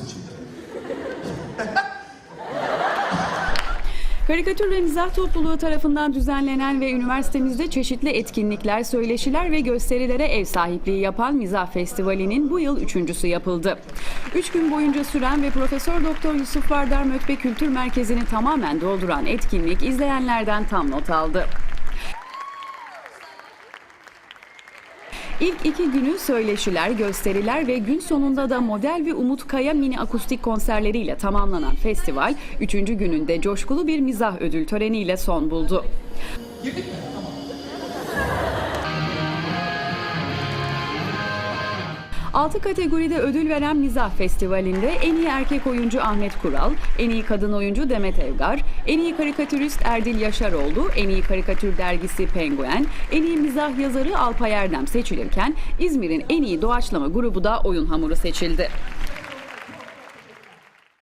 sıçayım. Karikatür ve mizah topluluğu tarafından düzenlenen ve üniversitemizde çeşitli etkinlikler, söyleşiler ve gösterilere ev sahipliği yapan Mizah Festivali'nin bu yıl üçüncüsü yapıldı. Üç gün boyunca süren ve Profesör Doktor Yusuf Vardar Mökbe Kültür Merkezi'ni tamamen dolduran etkinlik izleyenlerden tam not aldı. İlk iki günü söyleşiler, gösteriler ve gün sonunda da Model ve Umut Kaya mini akustik konserleriyle tamamlanan festival, üçüncü gününde coşkulu bir mizah ödül töreniyle son buldu. Altı kategoride ödül veren Mizah Festivali'nde en iyi erkek oyuncu Ahmet Kural, en iyi kadın oyuncu Demet Evgar, en iyi karikatürist Erdil Yaşaroğlu, en iyi karikatür dergisi Penguen, en iyi mizah yazarı Alpay Erdem seçilirken İzmir'in en iyi doğaçlama grubu da Oyun Hamuru seçildi.